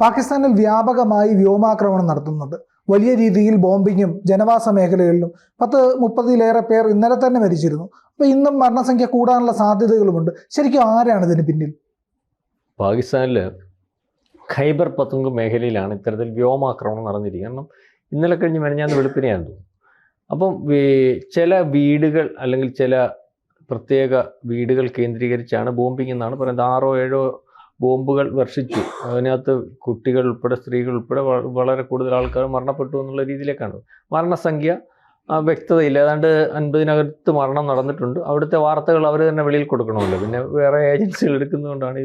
പാകിസ്ഥാനിൽ വ്യാപകമായി വ്യോമാക്രമണം നടത്തുന്നുണ്ട്. വലിയ രീതിയിൽ ബോംബിങ്ങും ജനവാസ മേഖലകളിലും പത്ത് മുപ്പതിലേറെ പേർ ഇന്നലെ തന്നെ മരിച്ചിരുന്നു. അപ്പോൾ ഇന്നും മരണസംഖ്യ കൂടാനുള്ള സാധ്യതകളുമുണ്ട്. ശരിക്കും ആരാണ് ഇതിന് പിന്നിൽ? പാകിസ്ഥാനിൽ ഖൈബർ പത്തുങ്ക് മേഖലയിലാണ് ഇത്തരത്തിൽ വ്യോമാക്രമണം നടന്നിരിക്കുന്നത്. കാരണം ഇന്നലെ കഴിഞ്ഞ് മെനഞ്ഞാന്ന് വെളുപ്പിനെയാണ് തോന്നുന്നു. അപ്പം ചില വീടുകൾ അല്ലെങ്കിൽ ചില പ്രത്യേക വീടുകൾ കേന്ദ്രീകരിച്ചാണ് ബോംബിംഗ് എന്നാണ് പറയുന്നത്. ആറോ ഏഴോ ബോംബുകൾ വർഷിച്ചു. അതിനകത്ത് കുട്ടികൾ ഉൾപ്പെടെ സ്ത്രീകൾ ഉൾപ്പെടെ വളരെ കൂടുതൽ ആൾക്കാർ മരണപ്പെട്ടു എന്നുള്ള രീതിയിലേക്കാണ്. മരണസംഖ്യ വ്യക്തതയില്ല. ഏതാണ്ട് അൻപതിനകത്ത് മരണം നടന്നിട്ടുണ്ട്. അവിടുത്തെ വാർത്തകൾ അവർ തന്നെ വെളിയിൽ കൊടുക്കണമല്ലോ. പിന്നെ വേറെ ഏജൻസികൾ എടുക്കുന്നതുകൊണ്ടാണ്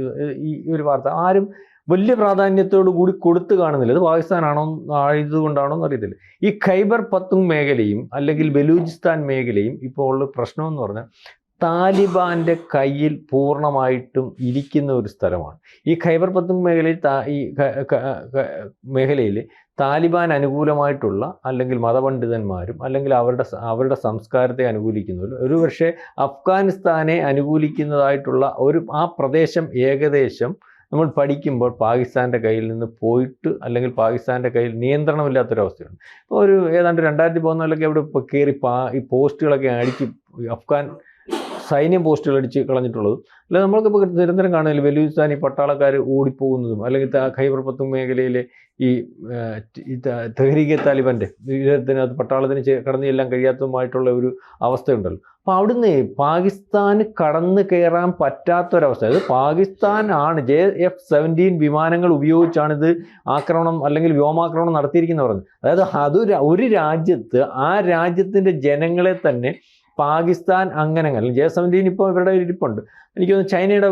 ഈ ഒരു വാർത്ത. ആരും വലിയ പ്രാധാന്യത്തോടു കൂടി കൊടുത്തു കാണുന്നില്ല. ഇത് പാകിസ്ഥാനാണോ ആയതുകൊണ്ടാണോ എന്ന് അറിയത്തില്ല ഈ ഖൈബർ പത്തുങ് മേഖലയും അല്ലെങ്കിൽ ബലൂചിസ്ഥാൻ മേഖലയും ഇപ്പോൾ ഉള്ള പ്രശ്നമെന്ന് പറഞ്ഞാൽ താലിബാന്റെ കയ്യിൽ പൂർണമായിട്ടും ഇരിക്കുന്ന ഒരു സ്ഥലമാണ്. ഈ ഖൈബർ പത്തും മേഖലയിൽ ഈ മേഖലയിൽ താലിബാൻ അനുകൂലമായിട്ടുള്ള അല്ലെങ്കിൽ മതപണ്ഡിതന്മാരും അല്ലെങ്കിൽ അവരുടെ അവരുടെ സംസ്കാരത്തെ അനുകൂലിക്കുന്നവരും ഒരു പക്ഷേ അഫ്ഗാനിസ്ഥാനെ അനുകൂലിക്കുന്നതായിട്ടുള്ള ഒരു ആ പ്രദേശം ഏകദേശം നമ്മൾ പഠിക്കുമ്പോൾ പാകിസ്ഥാന്റെ കയ്യിൽ നിന്ന് പോയിട്ട് അല്ലെങ്കിൽ പാകിസ്ഥാന്റെ കയ്യിൽ നിയന്ത്രണമില്ലാത്തൊരവസ്ഥയുണ്ട് ഇപ്പോൾ ഒരു ഏതാണ്ട് രണ്ടായിരത്തി പതിനാലിലൊക്കെ അവിടെ കയറി പാ ഈ പോസ്റ്റുകളൊക്കെ അടിച്ച് അഫ്ഗാൻ സൈന്യം പോസ്റ്റുകൾ അടിച്ച് കളഞ്ഞിട്ടുള്ളതും. അല്ലെ നമ്മൾക്കിപ്പോൾ നിരന്തരം കാണുന്നില്ല ഈ പട്ടാളക്കാർ ഓടിപ്പോകുന്നതും അല്ലെങ്കിൽ ഖൈബർ പത്തും മേഖലയിലെ ഈ തെഹരീകെ താലിബാന്റെ ഇതിനകത്ത് പട്ടാളത്തിന് കടന്നു ചെല്ലാൻ കഴിയാത്തതുമായിട്ടുള്ള ഒരു അവസ്ഥയുണ്ടല്ലോ. അപ്പോൾ അവിടുന്ന് പാകിസ്ഥാന് കടന്നു കയറാൻ പറ്റാത്തൊരവസ്ഥ. അതായത് പാകിസ്ഥാൻ ആണ് ജെ എഫ് സെവന്റീൻ വിമാനങ്ങൾ ഉപയോഗിച്ചാണിത് ആക്രമണം അല്ലെങ്കിൽ വ്യോമാക്രമണം നടത്തിയിരിക്കുന്നത് പറഞ്ഞത്. അതായത് അത് ഒരു രാജ്യത്ത് ആ രാജ്യത്തിന്റെ ജനങ്ങളെ തന്നെ പാകിസ്ഥാൻ അങ്ങനെ അല്ലെങ്കിൽ ജെ സെവന്റീൻ ഇപ്പോൾ ഇവരുടെ ഇരിപ്പുണ്ട്. എനിക്ക് തോന്നുന്നു ചൈനയുടെ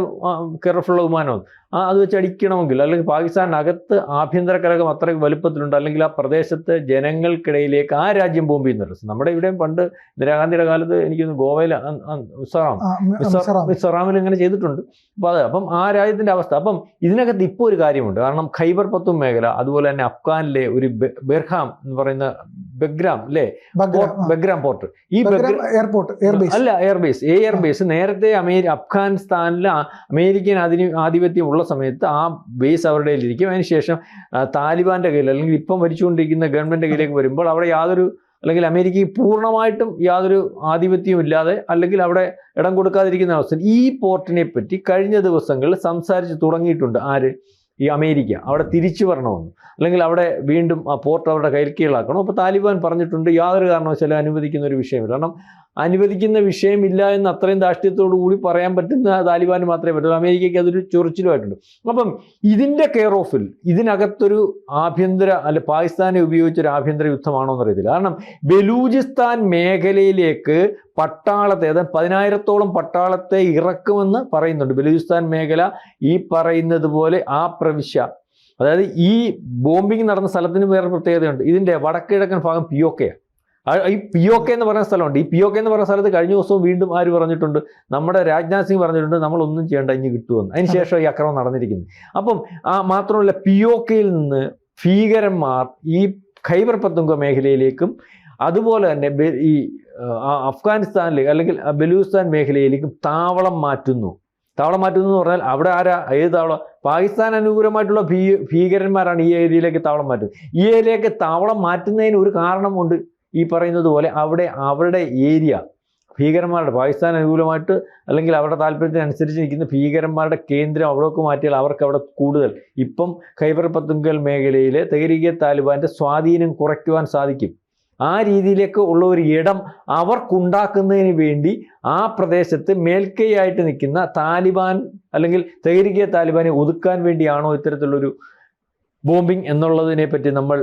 കെയർഫുള്ള വിമാനം. ആ അത് വെച്ച് അടിക്കണമെങ്കിൽ അല്ലെങ്കിൽ പാകിസ്ഥാനകത്ത് ആഭ്യന്തര കലകം അത്ര വലുപ്പത്തിലുണ്ട് അല്ലെങ്കിൽ ആ പ്രദേശത്തെ ജനങ്ങൾക്കിടയിലേക്ക് ആ രാജ്യം ബോംബ് ചെയ്യുന്നുണ്ട് നമ്മുടെ ഇവിടെയും പണ്ട് ഇന്ദിരാഗാന്ധിയുടെ കാലത്ത് എനിക്ക് തോന്നുന്നു ഗോവയിൽ മിസോറാം. മിസോറാമിൽ. ഇങ്ങനെ ചെയ്തിട്ടുണ്ട്. അപ്പോൾ അത് അപ്പം ആ രാജ്യത്തിന്റെ അവസ്ഥ. അപ്പം ഇതിനകത്ത് ഇപ്പോൾ ഒരു കാര്യമുണ്ട്. കാരണം ഖൈബർ പത്തും മേഖല അതുപോലെ തന്നെ അഫ്ഗാനിലെ ഒരു ബെർഹാം എന്ന് പറയുന്ന ബെഗ്രാം അല്ലേ ബഗ്രാം, പോർട്ട് ഈ എയർപോർട്ട് എയർബേസ് അല്ല എയർബേസ് എയർബേസ് നേരത്തെ അമേരി അഫ്ഗാനിസ്ഥാനിൽ അമേരിക്കൻ അധിനി ആധിപത്യം ഉള്ള സമയത്ത് ആ ബേസ് അവരുടെ കയ്യിലിരിക്കും. അതിനുശേഷം താലിബാന്റെ കയ്യിൽ അല്ലെങ്കിൽ ഇപ്പം ഭരിച്ചുകൊണ്ടിരിക്കുന്ന ഗവൺമെന്റ് കയ്യിലേക്ക് വരുമ്പോൾ അവിടെ യാതൊരു അല്ലെങ്കിൽ അമേരിക്കയ്ക്ക് പൂർണമായിട്ടും യാതൊരു ആധിപത്യവും ഇല്ലാതെ അല്ലെങ്കിൽ അവിടെ ഇടം കൊടുക്കാതിരിക്കുന്ന അവസ്ഥ ഈ പോർട്ടിനെ പറ്റി കഴിഞ്ഞ ദിവസങ്ങളിൽ സംസാരിച്ച് തുടങ്ങിയിട്ടുണ്ട് ആര്? ഈ അമേരിക്ക. അവിടെ തിരിച്ചു വരണമെന്ന്. അല്ലെങ്കിൽ അവിടെ വീണ്ടും ആ പോർട്ട് അവരുടെ കയ്യിൽ കീഴാക്കണം അപ്പോൾ താലിബാൻ പറഞ്ഞിട്ടുണ്ട് യാതൊരു കാരണവശാലും അനുവദിക്കുന്ന ഒരു വിഷയമില്ല. കാരണം അനുവദിക്കുന്ന വിഷയമില്ല എന്ന് അത്രയും ധാർഷ്ട്യത്തോടു കൂടി പറയാൻ പറ്റുന്ന താലിബാന് മാത്രമേ പറ്റുള്ളൂ അമേരിക്കയ്ക്ക് അതൊരു ചൊറിച്ചിലുമായിട്ടുണ്ട്. അപ്പം ഇതിന്റെ കെയർ ഓഫിൽ ഇതിനകത്തൊരു ആഭ്യന്തര അല്ല പാകിസ്ഥാനെ ഉപയോഗിച്ചൊരു ആഭ്യന്തര യുദ്ധമാണോ എന്നറിയത്തില്ല. കാരണം ബലൂചിസ്ഥാൻ മേഖലയിലേക്ക് പട്ടാളത്തെ അതായത് പതിനായിരത്തോളം പട്ടാളത്തെ ഇറക്കുമെന്ന് പറയുന്നുണ്ട് ബലൂചിസ്ഥാൻ മേഖല. ഈ പറയുന്നത് പോലെ ആ പ്രവിശ്യ അതായത് ഈ ബോംബിംഗ് നടന്ന സ്ഥലത്തിന് വേറെ പ്രത്യേകതയുണ്ട്. ഇതിന്റെ വടക്കിഴക്കൻ ഭാഗം പിയോക്കയാണ് ഈ പി ഒ കെ എന്ന് പറയുന്ന സ്ഥലമുണ്ട്. ഈ പി ഒ കെ എന്ന് പറയുന്ന സ്ഥലത്ത് കഴിഞ്ഞ ദിവസവും വീണ്ടും ആര് പറഞ്ഞിട്ടുണ്ട്? നമ്മുടെ രാജ്നാഥ് സിംഗ് പറഞ്ഞിട്ടുണ്ട് നമ്മളൊന്നും ചെയ്യേണ്ട ഇനി കിട്ടുമെന്ന് അതിനുശേഷം ഈ അക്രമം നടന്നിരിക്കുന്നത് അപ്പം ആ മാത്രമല്ല പി ഒ കെയിൽ നിന്ന് ഭീകരന്മാർ ഈ ഖൈബർ പത്തുങ്ക മേഖലയിലേക്കും അതുപോലെ തന്നെ ഈ അഫ്ഗാനിസ്ഥാനിൽ അഫ്ഗാനിസ്ഥാനിലേക്ക് അല്ലെങ്കിൽ ബലൂസ്ഥാൻ മേഖലയിലേക്കും താവളം മാറ്റുന്നു. താവളം മാറ്റുന്നു എന്ന് പറഞ്ഞാൽ അവിടെ ആരാ? ഏത് താവളം? പാകിസ്ഥാൻ അനുകൂലമായിട്ടുള്ള ഭീ ഭീകരന്മാരാണ് ഈ ഏരിയയിലേക്ക് താവളം മാറ്റുന്നത്. ഈ ഏരിയയിലേക്ക് താവളം മാറ്റുന്നതിന് ഒരു കാരണമുണ്ട്. ഈ പറയുന്നത് പോലെ അവിടെ അവരുടെ ഏരിയ ഭീകരന്മാരുടെ പാകിസ്ഥാൻ അനുകൂലമായിട്ട് അല്ലെങ്കിൽ അവരുടെ താല്പര്യത്തിനനുസരിച്ച് നിൽക്കുന്ന ഭീകരന്മാരുടെ കേന്ദ്രം അവിടേക്ക് മാറ്റിയാൽ അവർക്ക് അവിടെ കൂടുതൽ. ഇപ്പം ഖൈബർ പത്തുങ്കൽ മേഖലയിലെ തെഹരീകെ താലിബാന്റെ സ്വാധീനം കുറയ്ക്കുവാൻ സാധിക്കും. ആ രീതിയിലേക്ക് ഉള്ള ഒരു ഇടം അവർക്കുണ്ടാക്കുന്നതിന് വേണ്ടി ആ പ്രദേശത്ത് മേൽക്കൈയായിട്ട് നിൽക്കുന്ന താലിബാൻ അല്ലെങ്കിൽ തെഹരീകെ താലിബാനെ ഒതുക്കാൻ വേണ്ടിയാണോ ഇത്തരത്തിലുള്ളൊരു ബോംബിംഗ് എന്നുള്ളതിനെ പറ്റി നമ്മൾ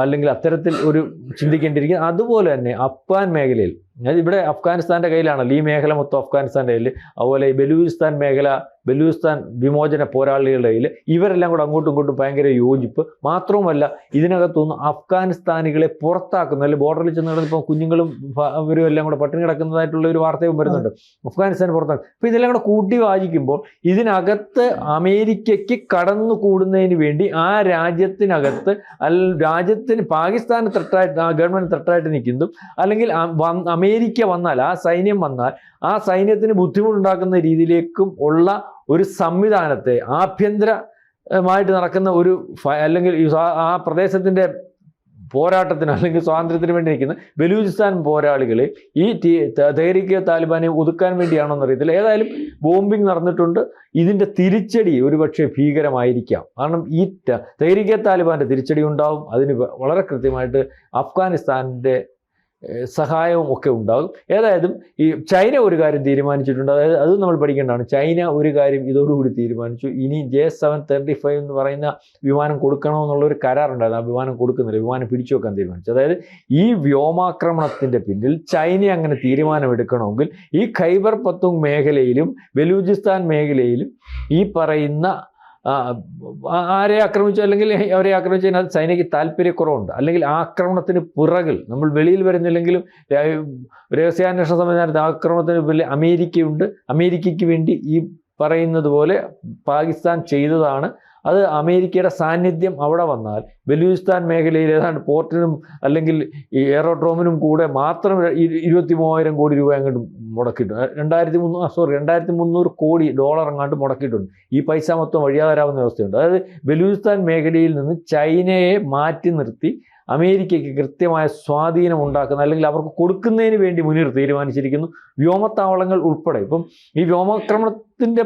അല്ലെങ്കിൽ അത്തരത്തിൽ ഒരു ചിന്തിക്കേണ്ടിയിരിക്കുന്നത് അതുപോലെ തന്നെ അഫ്ഗാൻ മേഖലയിൽ ഇവിടെ അഫ്ഗാനിസ്ഥാന്റെ കയ്യിലാണല്ലോ ഈ മേഖല മൊത്തം അഫ്ഗാനിസ്ഥാന്റെ കയ്യിൽ അതുപോലെ ബലൂചിസ്ഥാൻ മേഖല ബലൂചിസ്ഥാൻ വിമോചന പോരാളികളുടെ കയ്യിൽ ഇവരെല്ലാം കൂടെ അങ്ങോട്ടും ഇങ്ങോട്ടും ഭയങ്കര യോജിപ്പ്. മാത്രവുമല്ല ഇതിനകത്തുനിന്ന് അഫ്ഗാനിസ്ഥാനികളെ പുറത്താക്കുന്ന അല്ലെങ്കിൽ ബോർഡറിൽ ചെന്ന് കിടന്നിപ്പോൾ കുഞ്ഞുങ്ങളും ഇവരും എല്ലാം കൂടെ പട്ടിണി കിടക്കുന്നതായിട്ടുള്ള ഒരു വാർത്തയും വരുന്നുണ്ട്. അഫ്ഗാനിസ്ഥാൻ പുറത്താക്കും അപ്പോൾ ഇതെല്ലാം കൂടെ കൂട്ടി വായിക്കുമ്പോൾ ഇതിനകത്ത് അമേരിക്കയ്ക്ക് കടന്നു കൂടുന്നതിന് വേണ്ടി ആ രാജ്യത്തിനകത്ത് അൽ രാജ്യത്തിന് പാകിസ്ഥാന് ത്രട്ടായിട്ട് ആ ഗവൺമെന്റ് ത്രട്ടായിട്ട് നിൽക്കുന്നു അല്ലെങ്കിൽ അമേരിക്ക വന്നാൽ ആ സൈന്യം വന്നാൽ ആ സൈന്യത്തിന് ബുദ്ധിമുട്ടുണ്ടാക്കുന്ന രീതിയിലേക്കും ഉള്ള ഒരു സംവിധാനത്തെ ആഭ്യന്തരമായിട്ട് നടക്കുന്ന ഒരു അല്ലെങ്കിൽ ആ പ്രദേശത്തിന്റെ പോരാട്ടത്തിന് അല്ലെങ്കിൽ സ്വാതന്ത്ര്യത്തിന് വേണ്ടി നിൽക്കുന്ന ബലൂചിസ്ഥാൻ പോരാളികളെ ഈ ടി തെഹരീക്ക് താലിബാനെ ഒതുക്കാൻ വേണ്ടിയാണോ എന്നറിയത്തില്ല ഏതായാലും ബോംബിംഗ് നടന്നിട്ടുണ്ട്. ഇതിന്റെ തിരിച്ചടി ഒരുപക്ഷെ ഭീകരമായിരിക്കാം. കാരണം ഈ തെഹരീക്കെ താലിബാന്റെ തിരിച്ചടി ഉണ്ടാവും. അതിന് വളരെ കൃത്യമായിട്ട് അഫ്ഗാനിസ്ഥാന്റെ ഏഹ്, സഹായവും ഒക്കെ ഉണ്ടാകും. ഏതായാലും ഈ ചൈന ഒരു കാര്യം തീരുമാനിച്ചിട്ടുണ്ട്. അതായത് അത് നമ്മൾ പഠിക്കേണ്ടതാണ്. ചൈന ഒരു കാര്യം ഇതോടുകൂടി തീരുമാനിച്ചു. ഇനി ജെ സെവൻ തേർട്ടി ഫൈവ് എന്ന് പറയുന്ന വിമാനം കൊടുക്കണമെന്നുള്ളൊരു കരാറുണ്ടായിരുന്നു. ആ വിമാനം കൊടുക്കുന്നില്ല. വിമാനം പിടിച്ചു വെക്കാൻ തീരുമാനിച്ചു. അതായത് ഈ വ്യോമാക്രമണത്തിന്റെ പിന്നിൽ ചൈന അങ്ങനെ തീരുമാനമെടുക്കണമെങ്കിൽ ഈ ഖൈബർ പത്തുങ് മേഖലയിലും ബലൂചിസ്ഥാൻ മേഖലയിലും ഈ പറയുന്ന ആരെ ആക്രമിച്ചു? അല്ലെങ്കിൽ അവരെ ആക്രമിച്ചു കഴിഞ്ഞാൽ ചൈനയ്ക്ക് താല്പര്യക്കുറവുണ്ട് അല്ലെങ്കിൽ ആക്രമണത്തിന് പിറകിൽ നമ്മൾ വെളിയിൽ വരുന്നില്ലെങ്കിലും രഹസ്യാന്വേഷണ സംവിധാനത്തിൽ ആക്രമണത്തിന് പിന്നിൽ അമേരിക്കയുണ്ട്. അമേരിക്കയ്ക്ക് വേണ്ടി ഈ പറയുന്നത് പോലെ പാകിസ്ഥാൻ ചെയ്തതാണ്. അത് അമേരിക്കയുടെ സാന്നിധ്യം അവിടെ വന്നാൽ ബലൂചിസ്ഥാൻ മേഖലയിൽ ഏതാണ്ട് പോർട്ടിനും അല്ലെങ്കിൽ ഈ എയറോഡ്രോമിനും കൂടെ മാത്രം ഇരുപത്തി മൂവായിരം കോടി രൂപ അങ്ങോട്ട് മുടക്കിയിട്ടുണ്ട്. രണ്ടായിരത്തി മുന്നൂറ് സോറി രണ്ടായിരത്തി മുന്നൂറ് കോടി ഡോളർ അങ്ങാണ്ട് മുടക്കിയിട്ടുണ്ട്. ഈ പൈസ മൊത്തം വഴിയാതരാവുന്ന അവസ്ഥയുണ്ട്. അതായത് ബലൂചിസ്ഥാൻ മേഖലയിൽ നിന്ന് ചൈനയെ മാറ്റി നിർത്തി അമേരിക്കയ്ക്ക് കൃത്യമായ സ്വാധീനം ഉണ്ടാക്കുന്ന അല്ലെങ്കിൽ അവർക്ക് കൊടുക്കുന്നതിന് വേണ്ടി മുന്നിൽ തീരുമാനിച്ചിരിക്കുന്നു വ്യോമത്താവളങ്ങൾ ഉൾപ്പെടെ. ഇപ്പം ഈ വ്യോമാക്രമണത്തിന്റെ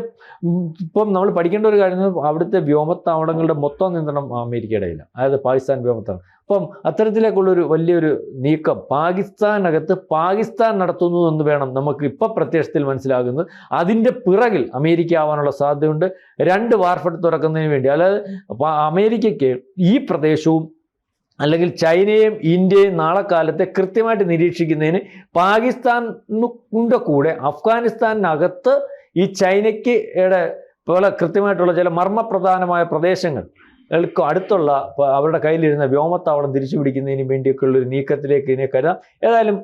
ഇപ്പം നമ്മൾ പഠിക്കേണ്ട ഒരു കാര്യം അവിടുത്തെ വ്യോമത്താവളങ്ങളുടെ മൊത്തം നിയന്ത്രണം അമേരിക്കയുടെ കയ്യിലാണ്. അതായത് പാകിസ്ഥാൻ വ്യോമത്താണ് അപ്പം അത്തരത്തിലേക്കുള്ളൊരു വലിയൊരു നീക്കം പാകിസ്ഥാനകത്ത് പാകിസ്ഥാൻ നടത്തുന്നു എന്ന് വേണം നമുക്ക് ഇപ്പം പ്രത്യക്ഷത്തിൽ മനസ്സിലാകുന്നത്. അതിന്റെ പിറകിൽ അമേരിക്ക ആവാനുള്ള സാധ്യതയുണ്ട്. രണ്ട് വാർഫട്ട് തുറക്കുന്നതിന് വേണ്ടി. പ- അമേരിക്കയ്ക്ക് ഈ പ്രദേശവും അല്ലെങ്കിൽ ചൈനയും ഇന്ത്യയും നാളെ കാലത്തെ കൃത്യമായിട്ട് നിരീക്ഷിക്കുന്നതിന് പാകിസ്ഥാനിന്റെ കൂടെ അഫ്ഗാനിസ്ഥാനകത്ത് ഈ ചൈനയ്ക്ക് പോലെ കൃത്യമായിട്ടുള്ള ചില മർമ്മപ്രധാനമായ പ്രദേശങ്ങൾ ൾക്ക് അടുത്തുള്ള അവരുടെ കയ്യിലിരുന്ന വ്യോമത്താവളം തിരിച്ചു പിടിക്കുന്നതിന് വേണ്ടിയൊക്കെയുള്ള ഒരു നീക്കത്തിലേക്ക് ഇതിനെ കരുതാം. ഏതായാലും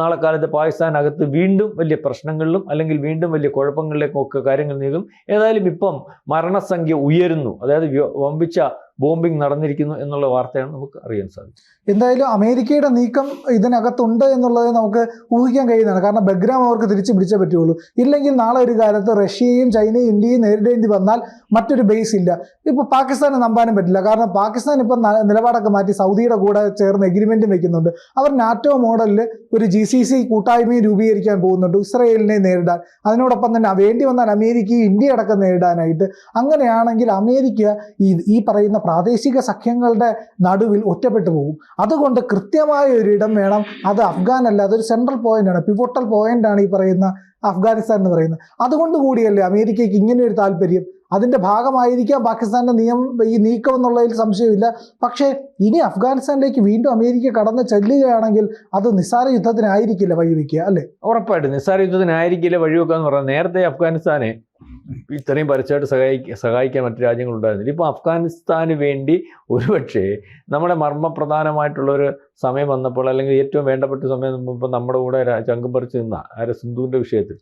നാളെ കാലത്ത് പാകിസ്ഥാനകത്ത് വീണ്ടും വലിയ പ്രശ്നങ്ങളിലും അല്ലെങ്കിൽ വീണ്ടും വലിയ കുഴപ്പങ്ങളിലേക്കും ഒക്കെ കാര്യങ്ങൾ നീങ്ങും. ഏതായാലും ഇപ്പം മരണസംഖ്യ ഉയരുന്നു. അതായത് വമ്പിച്ച ബോംബിംഗ് നടന്നിരിക്കുന്നു എന്നുള്ള വാർത്തയാണ് നമുക്ക് അറിയാൻ സാധിക്കും എന്തായാലും അമേരിക്കയുടെ നീക്കം ഇതിനകത്തുണ്ട് എന്നുള്ളത് നമുക്ക് ഊഹിക്കാൻ കഴിയുന്നതാണ്. കാരണം ബഗ്രാം അവർക്ക് തിരിച്ചു പിടിച്ചേ പറ്റുള്ളൂ. ഇല്ലെങ്കിൽ നാളെ ഒരു കാലത്ത് റഷ്യയും ചൈനയും ഇന്ത്യയും നേരിടേണ്ടി വന്നാൽ മറ്റൊരു ബേസ് ഇല്ല. ഇപ്പോൾ പാകിസ്ഥാനെ നമ്പാനും പറ്റില്ല. കാരണം പാകിസ്ഥാൻ ഇപ്പം നിലപാടൊക്കെ മാറ്റി സൗദിയുടെ കൂടെ ചേർന്ന് എഗ്രിമെന്റും വെക്കുന്നുണ്ട്. അവർ നാറ്റോ മോഡലിൽ ഒരു ജി സി സി കൂട്ടായ്മയും രൂപീകരിക്കാൻ പോകുന്നുണ്ട്. ഇസ്രയേലിനെ നേരിടാൻ. അതിനോടൊപ്പം തന്നെ വേണ്ടി വന്നാൽ അമേരിക്കയും ഇന്ത്യ അടക്കം നേരിടാനായിട്ട്. അങ്ങനെയാണെങ്കിൽ അമേരിക്ക ഈ ഈ പറയുന്ന പ്രാദേശിക സഖ്യങ്ങളുടെ നടുവിൽ ഒറ്റപ്പെട്ടു പോകും. അതുകൊണ്ട് കൃത്യമായ ഒരു ഇടം വേണം. അത് അഫ്ഗാൻ അല്ല അതൊരു സെൻട്രൽ പോയിന്റാണ് പിവോട്ടൽ പോയിന്റാണ് ഈ പറയുന്ന അഫ്ഗാനിസ്ഥാൻ എന്ന് പറയുന്നത്. അതുകൊണ്ട് കൂടിയല്ലേ അമേരിക്കയ്ക്ക് ഇങ്ങനെ ഒരു താല്പര്യം? അതിന്റെ ഭാഗമായിരിക്കാം പാകിസ്ഥാന്റെ നിയമം ഈ നീക്കം എന്നുള്ളതിൽ സംശയമില്ല. പക്ഷേ ഇനി അഫ്ഗാനിസ്ഥാനിലേക്ക് വീണ്ടും അമേരിക്ക കടന്ന് ചെല്ലുകയാണെങ്കിൽ അത് നിസ്സാര യുദ്ധത്തിനായിരിക്കില്ല വഴിവെക്കുക അല്ലേ? ഉറപ്പായിട്ടും നിസ്സാര യുദ്ധത്തിനായിരിക്കില്ല വഴിവെക്കുക എന്ന് പറഞ്ഞാൽ നേരത്തെ അഫ്ഗാനിസ്ഥാനെ ഇത്രയും പരസ്യമായിട്ട് സഹായിക്ക സഹായിക്കാൻ മറ്റു രാജ്യങ്ങളുണ്ടായിരുന്നില്ല. ഇപ്പോൾ അഫ്ഗാനിസ്ഥാന് വേണ്ടി ഒരുപക്ഷെ നമ്മുടെ മർമ്മപ്രധാനമായിട്ടുള്ളൊരു സമയം വന്നപ്പോൾ അല്ലെങ്കിൽ ഏറ്റവും വേണ്ടപ്പെട്ട സമയം ഇപ്പം നമ്മുടെ കൂടെ ചങ്കം പറിച്ച് നിന്ന ആരെ? സിന്ധുവിന്റെ വിഷയത്തിൽ.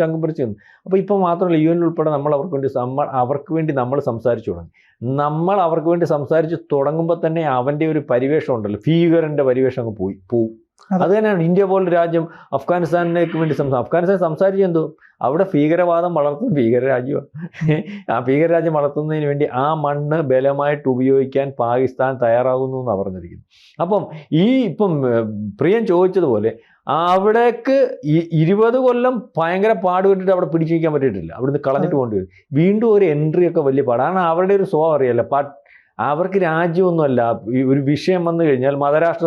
ചങ്കും പറിച്ച് നിന്ന്. അപ്പോൾ ഇപ്പോൾ മാത്രമല്ല യു എൻ ഉൾപ്പെടെ നമ്മൾ അവർക്ക് വേണ്ടി നമ്മൾ അവർക്ക് വേണ്ടി നമ്മൾ സംസാരിച്ചു തുടങ്ങി. നമ്മൾ അവർക്ക് വേണ്ടി സംസാരിച്ച് തുടങ്ങുമ്പോൾ തന്നെ അവന്റെ ഒരു പരിവേഷം ഉണ്ടല്ലോ. ഭീകരന്റെ പരിവേഷം അങ്ങ് പോയി പോവും. അതെ. തന്നെയാണ്. ഇന്ത്യ പോലൊരു രാജ്യം. അഫ്ഗാനിസ്ഥാനിലേക്ക് വേണ്ടി സംസാരിക്കും അഫ്ഗാനിസ്ഥാൻ സംസാരിച്ചു എന്തോ? അവിടെ ഭീകരവാദം വളർത്തുന്ന ഭീകര രാജ്യമാണ് ആ ഭീകരരാജ്യം വളർത്തുന്നതിന് വേണ്ടി ആ മണ്ണ് ബലമായിട്ട് ഉപയോഗിക്കാൻ പാകിസ്ഥാൻ തയ്യാറാകുന്നു എന്നാണ് പറഞ്ഞിരിക്കുന്നത് അപ്പം ഈ ഇപ്പം പ്രിയം പ്രിയൻ ചോദിച്ചതുപോലെ അവിടേക്ക് ഇരുപത് കൊല്ലം ഭയങ്കര പാടുപെട്ടിട്ട് അവിടെ പിടിച്ചു നിൽക്കാൻ പറ്റിയിട്ടില്ല. അവിടുന്ന് കളഞ്ഞിട്ട് പോകേണ്ടി വരും. വീണ്ടും ഒരു എൻട്രി ഒക്കെ വലിയ പാടാണ് അവരുടെ ഒരു സ്വഭാവം അറിയാലോ. അവർക്ക് രാജ്യമൊന്നുമല്ല. ഒരു വിഷയം വന്നു കഴിഞ്ഞാൽ മതരാഷ്ട്ര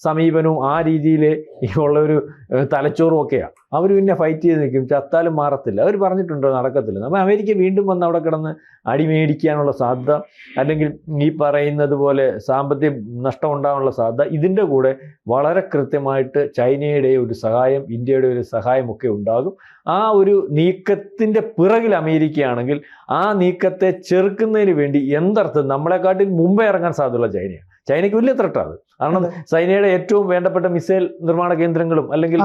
സമീപനവും ആ രീതിയിൽ ഉള്ള ഒരു തലച്ചോറും ഒക്കെയാണ് അവർ പിന്നെ ഫൈറ്റ് ചെയ്ത് നിൽക്കും ചത്താലും മാറത്തില്ല. അവർ പറഞ്ഞിട്ടുണ്ടോ നടക്കത്തില്ല. അപ്പോൾ അമേരിക്ക വീണ്ടും വന്ന് അവിടെ കിടന്ന് അടിമേടിക്കാനുള്ള സാധ്യത അല്ലെങ്കിൽ ഈ പറയുന്നത് പോലെ സാമ്പത്തിക നഷ്ടം ഉണ്ടാകാനുള്ള സാധ്യത ഇതിന്റെ കൂടെ വളരെ കൃത്യമായിട്ട് ചൈനയുടെ ഒരു സഹായം ഇന്ത്യയുടെ ഒരു സഹായമൊക്കെ ഉണ്ടാകും. ആ ഒരു നീക്കത്തിന്റെ പിറകിൽ അമേരിക്കയാണെങ്കിൽ ആ നീക്കത്തെ ചെറുക്കുന്നതിന് വേണ്ടി എന്തർത്ഥം നമ്മളെക്കാട്ടിൽ മുമ്പേ ഇറങ്ങാൻ സാധ്യതയുള്ള ചൈനയാണ്. ചൈനയ്ക്ക് വലിയ ത്രട്ടാണ് കാരണം. ചൈനയുടെ ഏറ്റവും വേണ്ടപ്പെട്ട മിസൈൽ നിർമ്മാണ കേന്ദ്രങ്ങളും അല്ലെങ്കിൽ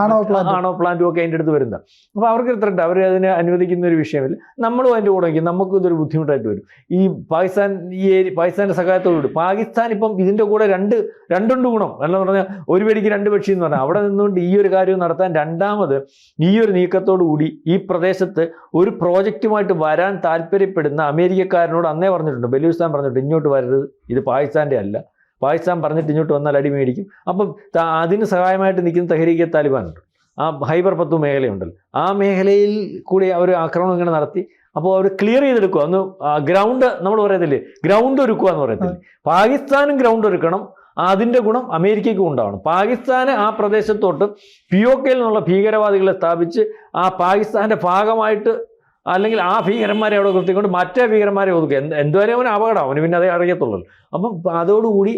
ആണോ പ്ലാന്റും ഒക്കെ അതിന്റെ അടുത്ത് വരുന്നത് അപ്പോൾ അവർക്ക് ത്രട്ട് അവർ അതിനെ അനുവദിക്കുന്ന ഒരു വിഷയമില്ല. നമ്മളും അതിന്റെ കൂടെ നിൽക്കും. നമുക്കും ഇതൊരു ബുദ്ധിമുട്ടായിട്ട് വരും. ഈ പാകിസ്ഥാൻ ഈ ഏരി പാകിസ്ഥാന്റെ സഹായത്തോടുകൂടി. പാകിസ്ഥാൻ ഇപ്പം ഇതിന്റെ കൂടെ രണ്ട് രണ്ടുണ്ട് ഗുണം. എന്ന് പറഞ്ഞാൽ ഒരു വെടിക്ക് രണ്ട് പക്ഷി എന്ന് പറഞ്ഞാൽ അവിടെ നിന്നുകൊണ്ട് ഈ ഒരു കാര്യം നടത്താൻ രണ്ടാമത് ഈ ഒരു നീക്കത്തോടു കൂടി ഈ പ്രദേശത്ത് ഒരു പ്രോജക്റ്റുമായിട്ട് വരാൻ താല്പര്യപ്പെടുന്ന അമേരിക്കക്കാരനോട് അന്നേ പറഞ്ഞിട്ടുണ്ട്. ബലൂചിസ്ഥാൻ പറഞ്ഞിട്ടുണ്ട് ഇങ്ങോട്ട് വരരുത്. ഇത് പാകിസ്ഥാന്റെ അല്ല. പാകിസ്ഥാൻ പറഞ്ഞിട്ട് ഇങ്ങോട്ട് വന്നാൽ അടി മേടിക്കും. അപ്പം അതിന് സഹായമായിട്ട് നിൽക്കുന്ന തഹരീക്കെ താലിബാൻ ഉണ്ട്. ആ ഹൈബർ പത്തു മേഖലയുണ്ടല്ലോ. ആ മേഖലയിൽ കൂടി അവർ ആക്രമണം ഇങ്ങനെ നടത്തി. അപ്പോൾ അവർ ക്ലിയർ ചെയ്തെടുക്കുക. ഒന്ന് ഗ്രൗണ്ട് നമ്മൾ പറയത്തില്ലേ? ഗ്രൗണ്ട് ഒരുക്കുക എന്ന് പറയത്തില്ലേ? പാകിസ്ഥാനും ഗ്രൗണ്ട് ഒരുക്കണം. അതിന്റെ ഗുണം അമേരിക്കയ്ക്കും ഉണ്ടാവണം. പാകിസ്ഥാന് ആ പ്രദേശത്തോട്ട് പി ഒ കെയിൽ നിന്നുള്ള ഭീകരവാദികളെ സ്ഥാപിച്ച് ആ പാകിസ്ഥാന്റെ ഭാഗമായിട്ട് അല്ലെങ്കിൽ ആ ഭീകരന്മാരെ അവിടെ നിർത്തിക്കൊണ്ട് മറ്റേ ഭീകരന്മാരെ ഒതുക്കുക എന്ത് എന്തുവരെ അവന് അപകടം? അവന് പിന്നെ അതേ അറിയത്തുള്ളൂ. അപ്പം അതോടുകൂടി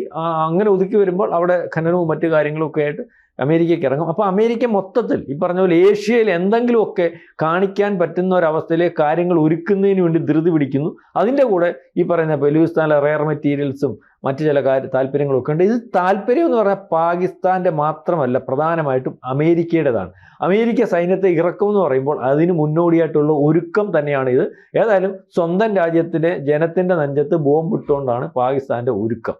അങ്ങനെ ഒതുക്കി വരുമ്പോൾ അവിടെ ഖനനവും മറ്റു കാര്യങ്ങളും ഒക്കെ ആയിട്ട് അമേരിക്കയ്ക്ക് ഇറങ്ങും. അപ്പോൾ അമേരിക്ക മൊത്തത്തിൽ ഈ പറഞ്ഞ പോലെ ഏഷ്യയിൽ എന്തെങ്കിലുമൊക്കെ കാണിക്കാൻ പറ്റുന്ന ഒരവസ്ഥയിലെ കാര്യങ്ങൾ ഒരുക്കുന്നതിന് വേണ്ടി ധൃതി പിടിക്കുന്നു. അതിന്റെ കൂടെ ഈ പറയുന്ന ബലൂസ്ഥാനിലെ റെയർ മെറ്റീരിയൽസും മറ്റു ചില കാര്യ താല്പര്യങ്ങളൊക്കെ ഉണ്ട്. ഇത് താല്പര്യം എന്ന് പറഞ്ഞാൽ പാകിസ്ഥാന്റെ മാത്രമല്ല പ്രധാനമായിട്ടും അമേരിക്കയുടേതാണ്. അമേരിക്ക സൈന്യത്തെ ഇറക്കും എന്ന് പറയുമ്പോൾ അതിന് മുന്നോടിയായിട്ടുള്ള ഒരുക്കം തന്നെയാണ് ഇത്. ഏതായാലും സ്വന്തം രാജ്യത്തിലെ ജനത്തിന്റെ നെഞ്ചത്ത് ബോംബ് ഇട്ടുകൊണ്ടാണ് പാകിസ്ഥാന്റെ ഒരുക്കം.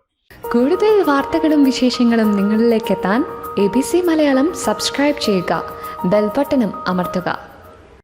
കൂടുതൽ വാർത്തകളും വിശേഷങ്ങളും നിങ്ങളിലേക്ക് എത്താൻ A B C Malayalam subscribe ചെയ്യുക. ബെൽബട്ടനും അമർത്തുക.